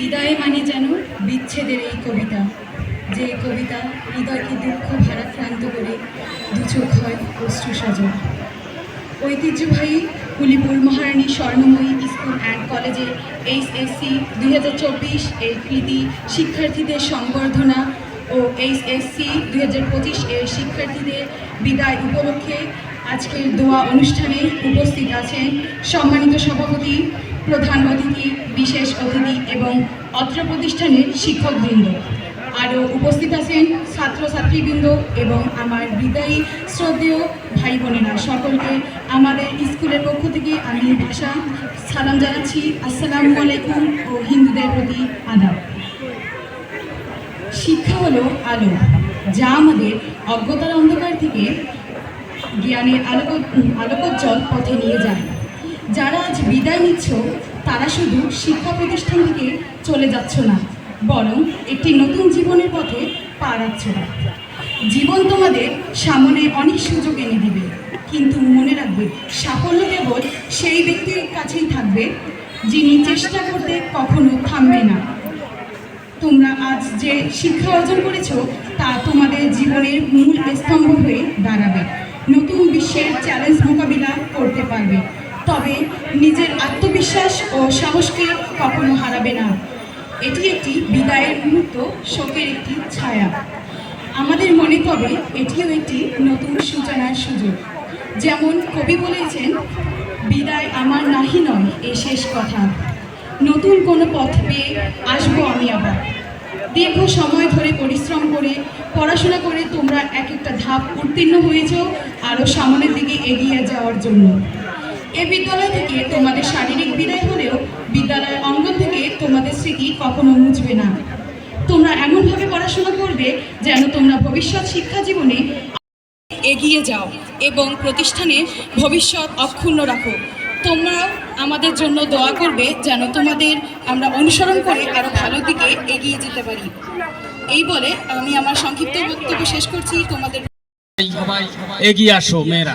বিদায় মানে যেন বিচ্ছেদের এই কবিতা। যে কবিতা হৃদয়কে দুঃখ ভারাক্রান্ত করে দু চোখ হয় অশ্রু ঐতিহ্যবাহী কুলিপুর মহারানী স্বর্ণময়ী স্কুল অ্যান্ড কলেজে এইচ এস সি দুই হাজার চব্বিশ এর কৃতি শিক্ষার্থীদের সংবর্ধনা ও এইচ এস সি দুই হাজার পঁচিশ এর শিক্ষার্থীদের বিদায় উপলক্ষে আজকের দোয়া অনুষ্ঠানে উপস্থিত আছেন সম্মানিত সভাপতি প্রধান অতিথি, বিশেষ অতিথি এবং অত্র প্রতিষ্ঠানের শিক্ষকবৃন্দ। আরও উপস্থিত আছেন ছাত্রছাত্রীবৃন্দ এবং আমার বিদায়ী শ্রদ্ধেয় ভাই বোনেরা সকলকে আমাদের স্কুলের পক্ষ থেকে আমি ভাষা সালাম জানাচ্ছি। আসসালামু আলাইকুম ও হিন্দুদের প্রতি আদাব। শিক্ষা হলো আলো, যা আমাদের অজ্ঞতার অন্ধকার থেকে জ্ঞানের আলোক আলোকোজ্জ্বল পথে নিয়ে যায়। যারা আজ বিদায় নিচ্ছ, তারা শুধু শিক্ষা প্রতিষ্ঠান থেকে চলে যাচ্ছ না, বরং একটি নতুন জীবনের পথে পা রাখছ জীবন তোমাদের সামনে অনেক সুযোগ এনে দিবে, কিন্তু মনে রাখবে, সাফল্য কেবল সেই ব্যক্তির কাছেই থাকবে, যিনি চেষ্টা করতে কখনো থামবে না। তোমরা আজ যে শিক্ষা অর্জন করেছ, তা তোমাদের জীবনের মূল স্তম্ভ হয়ে দাঁড়াবে। নতুন বিশ্বের চ্যালেঞ্জ মোকাবিলা করতে পারবে। তবে নিজের আত্মবিশ্বাস ও সাহসকে কখনো হারাবে না। এটি একটি বিদায়ের মুহূর্ত, শোকের একটি ছায়া। আমাদের মনে তবে এটিও একটি নতুন সূচনার সুযোগ। যেমন কবি বলেছেন, বিদায় আমার নাহি নয় এ শেষ কথা। নতুন কোনো পথ পেয়ে আসব আমি আবার। দীর্ঘ সময় ধরে পরিশ্রম করে, পড়াশোনা করে তোমরা এক একটা ধাপ উত্তীর্ণ হয়েছ আরও সামনের দিকে এগিয়ে যাওয়ার জন্য। এ বিদ্যালয় থেকে তোমাদের শারীরিক বিদায় হলেও বিদ্যালয়ের অঙ্গন থেকে তোমাদের স্মৃতি কখনো মুছবে না। তোমরা এমনভাবে পড়াশোনা করবে যেন তোমরা ভবিষ্যৎ শিক্ষা জীবনে এগিয়ে যাও এবং প্রতিষ্ঠানে ভবিষ্যৎ অক্ষুণ্ণ রাখো। তোমরাও আমাদের জন্য দোয়া করবে যেন তোমাদের আমরা অনুসরণ করে আরও ভালো দিকে এগিয়ে যেতে পারি। এই বলে আমি আমার সংক্ষিপ্ত বক্তব্য শেষ করছি। তোমাদের এগিয়ে আসো, মেয়েরা।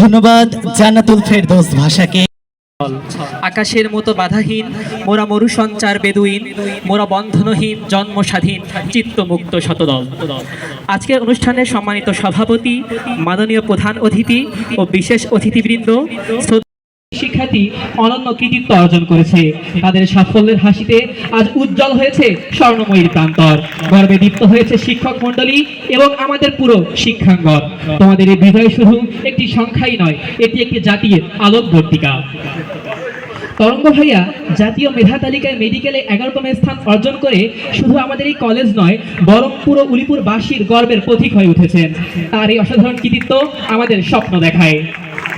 ধন্যবাদ জানাতুল ফেরদৌস ভাষাকে। আকাশের মতো বাধাহীন, মোরা মরু সঞ্চার বেদুইন, মোরা বন্ধনহীন জন্ম স্বাধীন চিত্তমুক্ত শতদল। আজকের অনুষ্ঠানে সম্মানিত সভাপতি, মাননীয় প্রধান অতিথি ও বিশেষ অতিথিবৃন্দ শিক্ষার্থী অনন্য কৃতিত্ব অর্জন করেছে। তাদের সাফল্যের হাসিতে আজ উজ্জ্বল হয়েছে স্বর্ণময়ীর প্রান্তর। গর্বে দীপ্ত হয়েছে শিক্ষক মণ্ডলী এবং আমাদের পুরো শিক্ষাঙ্গন। তোমাদের এই বিজয় শুধু একটি সংখ্যাই নয়, এটি একটি জাতির আলোকবর্তিকা। তরঙ্গ ভাইয়া, জাতীয় মেধা তালিকায় মেডিকেলে এগারোতম স্থান অর্জন করে শুধু আমাদের এই কলেজ নয়, বরং পুরো উলিপুরবাসীর গর্বের প্রতীক হয়ে উঠেছেন। তার এই অসাধারণ কৃতিত্ব আমাদের স্বপ্ন দেখায়।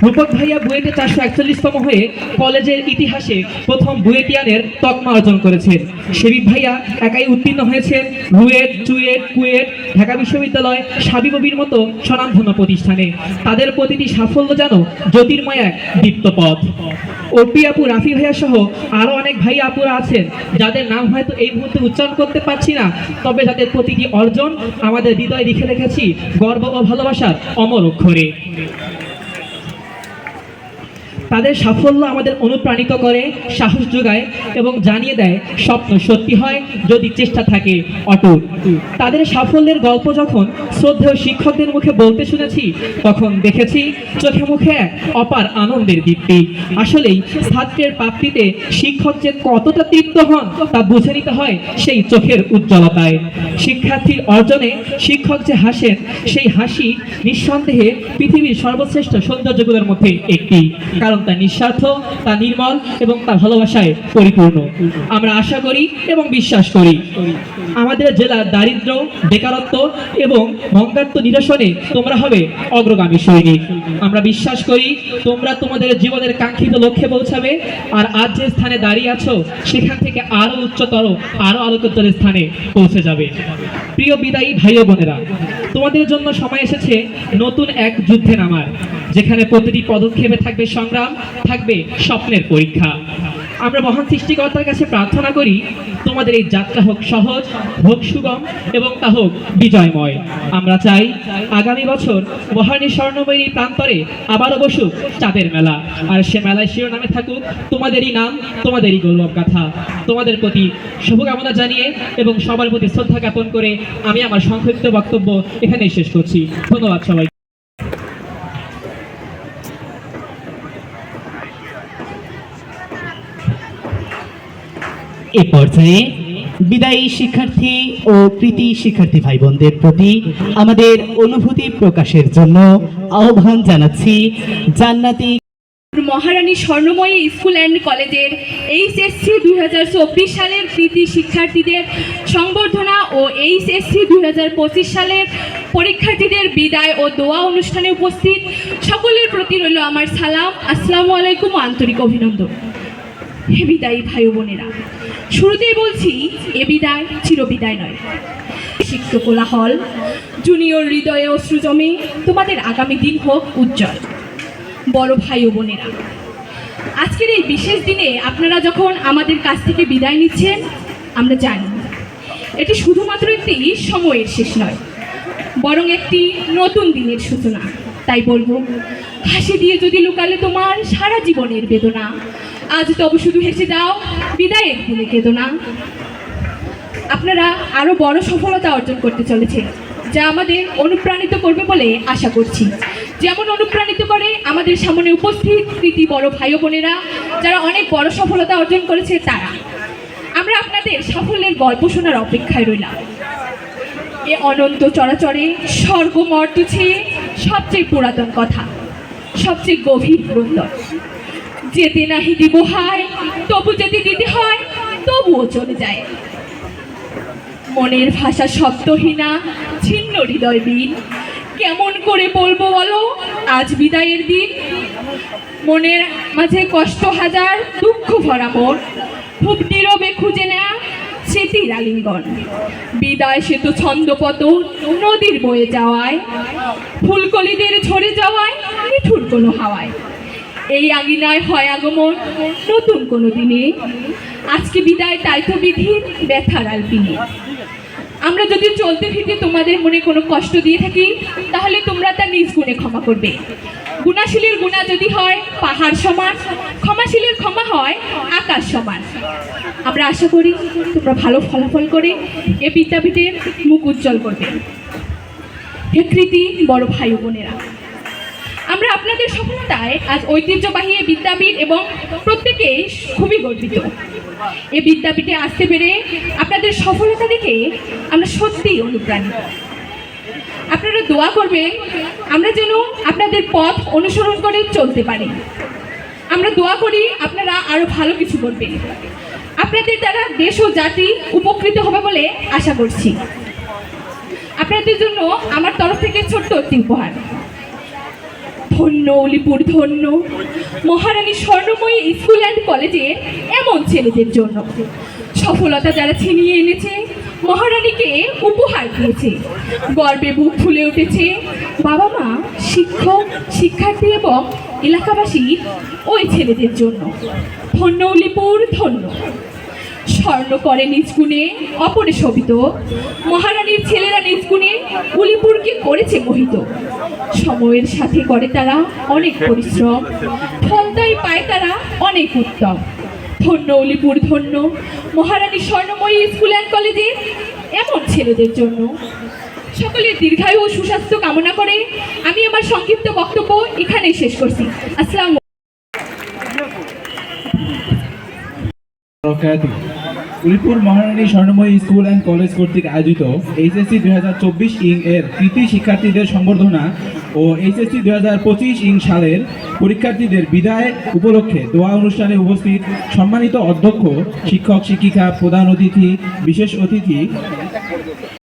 রূপক ভাইয়া বুয়েটে চারশো একচল্লিশতম হয়ে কলেজের ইতিহাসে প্রথম বুয়েটিয়ানের তকমা অর্জন করেছেন শেবিক ভাইয়া একাই উত্তীর্ণ হয়েছেন রুয়েট চুয়েট কুয়েট, ঢাকা বিশ্ববিদ্যালয় সাবিববির মতো স্বনামধন্য প্রতিষ্ঠানে। তাদের প্রতিটি সাফল্য যেন জ্যোতির্ময় এক দীপ্তপথ। ওপি আপু, রাফি ভাইয়া সহ আরও অনেক ভাই আপুরা আছেন। যাদের নাম হয়তো এই মুহূর্তে উচ্চারণ করতে পারছি না, তবে যাদের প্রতিটি অর্জন আমাদের হৃদয়ে লিখে রেখেছি গর্ব ও ভালোবাসার অমর অক্ষরে। তাদের সাফল্য আমাদের অনুপ্রাণিত করে, সাহস যোগায় এবং জানিয়ে দেয়, স্বপ্ন সত্যি হয় যদি চেষ্টা থাকে অটুট। তাদের সাফল্যের গল্প যখন শ্রদ্ধেয় শিক্ষকদের মুখে বলতে শুনেছি, তখন দেখেছি চোখে মুখে এক অপার আনন্দের দীপ্তি। আসলেই ছাত্রের প্রাপ্তিতে শিক্ষক যে কতটা তৃপ্ত হন তা বুঝে নিতে হয় সেই চোখের উজ্জ্বলতায়। শিক্ষার্থীর অর্জনে শিক্ষক যে হাসেন, সেই হাসি নিঃসন্দেহে পৃথিবীর সর্বশ্রেষ্ঠ সৌন্দর্যগুলোর মধ্যে একটি। কারণ তা নিঃস্বার্থ তা নির্মল এবং তা ভালোবাসায় পরিপূর্ণ। আমরা আশা করি এবং বিশ্বাস করি। আমাদের জেলার দারিদ্র বেকারত্ব এবং ভঙ্গাত্ম নিরসনে তোমরা হবে অগ্রগামী সৈনিক। আমরা বিশ্বাস করি তোমরা তোমাদের জীবনের কাঙ্ক্ষিত লক্ষ্যে পৌঁছাবে আর আজ যে স্থানে দাঁড়িয়ে আছো, সেখান থেকে আরও উচ্চতর আরও আলোকোত্তর স্থানে পৌঁছে যাবে। প্রিয় বিদায়ী ভাই বোনেরা, তোমাদের জন্য সময় এসেছে নতুন এক যুদ্ধে নামার। যেখানে প্রতিটি পদক্ষেপে থাকবে সংগ্রাম, থাকবে স্বপ্নের পরীক্ষা। আমরা মহান সৃষ্টিকর্তার কাছে প্রার্থনা করি, তোমাদের এই যাত্রা হোক সহজ, হোক সুগম এবং তা হোক বিজয়ময়। আমরা চাই আগামী বছর মহানী স্বর্ণময়ী প্রান্তরে আবারও বসুক চাঁদের মেলা। আর সে মেলায় শিরোনামে থাকুক তোমাদেরই নাম, তোমাদেরই গৌরব গাথা। তোমাদের প্রতি শুভকামনা জানিয়ে এবং সবার প্রতি শ্রদ্ধা জ্ঞাপন করে আমি আমার সংক্ষিপ্ত বক্তব্য এখানেই শেষ করছি। ধন্যবাদ সবাই এ পর্যায়ে বিদায়ী শিক্ষার্থী ও প্রীতি শিক্ষার্থী ভাই বোনদের প্রতি আমাদের অনুভূতি প্রকাশের জন্য আহ্বান জানাচ্ছি জান্নাতি মহারানী স্বর্ণময়ী স্কুল অ্যান্ড কলেজের এইচএসসি দুই হাজার চব্বিশ সালের কৃতি শিক্ষার্থীদের সংবর্ধনা ও এইচএসসি দুই হাজার পঁচিশ সালের পরীক্ষার্থীদের বিদায় ও দোয়া অনুষ্ঠানে উপস্থিত। সকলের প্রতি রইল আমার সালাম। আসসালামু আলাইকুম আন্তরিক অভিনন্দন। হে বিদায়ী ভাই বোনেরা শুরুতেই বলছি, এ বিদায় চিরবিদায় নয়। সিক্ত কোলাহল, জুনিয়র হৃদয়ে অশ্রু জমে, তোমাদের আগামী দিন হোক উজ্জ্বল। বড় ভাই ও বোনেরা, আজকের এই বিশেষ দিনে আপনারা যখন আমাদের কাছ থেকে বিদায় নিচ্ছেন, আমরা জানি, এটি শুধুমাত্র একটি সময়ের শেষ নয়, বরং একটি নতুন দিনের সূচনা। তাই বলব, হাসি দিয়ে যদি লুকালে তোমার সারা জীবনের বেদনা আজ তবে শুধু হেসে যাও। বিদায়ের দিনে কেদনা আপনারা আরও বড় সফলতা অর্জন করতে চলেছে যা আমাদের অনুপ্রাণিত করবে বলে আশা করছি। যেমন অনুপ্রাণিত করে আমাদের সামনে উপস্থিত কৃতি বড় ভাই বোনেরা, যারা অনেক বড় সফলতা অর্জন করেছে তারা। আমরা আপনাদের সাফল্যের গল্প শোনার অপেক্ষায় রইলাম। এ অনন্ত চরাচরে স্বর্গ মর্ত ছেয়ে সবচেয়ে পুরাতন কথা, সবচেয়ে গভীর ক্রন্দন যেতে নাহি দিব হায়, তবু যেতে দিতে হয়, তবুও চলে যায়। মনের ভাষা শব্দহীনা, ছিন্ন হৃদয় বিন। কেমন করে বলব বলো, আজ বিদায়ের দিন। মনের মাঝে কষ্ট হাজার, দুঃখ ভরা মন। খুব নীরবে খুঁজে নেয়া স্মৃতির আলিঙ্গন। বিদায় সেতু ছন্দপত নদীর বয়ে যাওয়ায়। ফুলকলিদের ঝরে যাওয়ায় মিঠুর কোনো হাওয়ায়। এই আঙিনায় হয় আগমন। নতুন কোনো দিনে। আজকে বিদায়, তাই তো বিধির ব্যথার আলপিনে আমরা যদি চলতে ফিরতে তোমাদের মনে কোনো কষ্ট দিয়ে থাকি, তাহলে তোমরা তা নিজ গুণে ক্ষমা করবে। গুণাশীলের গুণা যদি হয়, পাহাড় সমান। ক্ষমাশীলের ক্ষমা হয়, আকাশ সমান। আমরা আশা করি তোমরা ভালো ফলাফল করে এ বিদ্যাপীঠের মুখ উজ্জ্বল করবে। হে কৃতি, বড় ভাই বোনেরা। আমরা আপনাদের সফলতায় আজ ঐতিহ্যবাহী বিদ্যাপীঠ এবং প্রত্যেকেই খুবই গর্বিত। এই বিদ্যাপীঠে আসতে পেরে আপনাদের সফলতা দেখে আমরা সত্যিই অনুপ্রাণিত। আপনারা দোয়া করবেন, আমরা যেন আপনাদের পথ অনুসরণ করে চলতে পারি। আমরা দোয়া করি আপনারা আরও ভালো কিছু করবেন। আপনাদের দ্বারা দেশ ও জাতি উপকৃত হবে বলে আশা করছি। আপনাদের জন্য আমার তরফ থেকে ছোট্ট একটি উপহার। ধন্য, অলিপুর ধন্য। মহারানী স্বর্ণময়ী স্কুল অ্যান্ড কলেজে এমন ছেলেদের জন্য। সফলতা যারা ছিনিয়ে এনেছে, মহারানীকে উপহার দিয়েছে। গর্বে বুক ফুলে উঠেছে বাবা মা শিক্ষক, শিক্ষার্থী এবং এলাকাবাসী ওই ছেলেদের জন্য। ধন্য, অলিপুর, ধন্য। স্বর্ণ করে নিজ গুণে অপরে শোভিত। মহারানীর ছেলেরা নিজ গুণে উলিপুরকে করেছে মোহিত। সময়ের সাথে করে তারা অনেক পরিশ্রম ফলতাই পায় তারা অনেক উত্তম। ধন্য উলিপুর ধন্য, মহারানী স্বর্ণময়ী স্কুল অ্যান্ড কলেজে এমন ছেলেদের জন্য। সকলের দীর্ঘায়ু ও সুস্বাস্থ্য কামনা করে আমি আমার সংক্ষিপ্ত বক্তব্য এখানেই শেষ করছি। আসসালাম। Ulipur Maharani Swarnamoyee school and college কর্তৃক আয়োজিত এইচএসসি দুই হাজার চব্বিশ ইং এর কৃতি শিক্ষার্থীদের সংবর্ধনা ও এইচএসসি দুই হাজার পঁচিশ ইং সালের পরীক্ষার্থীদের বিদায় উপলক্ষে দোয়া অনুষ্ঠানে উপস্থিত সম্মানিত অধ্যক্ষ, শিক্ষক, শিক্ষিকা, প্রধান অতিথি, বিশেষ অতিথি।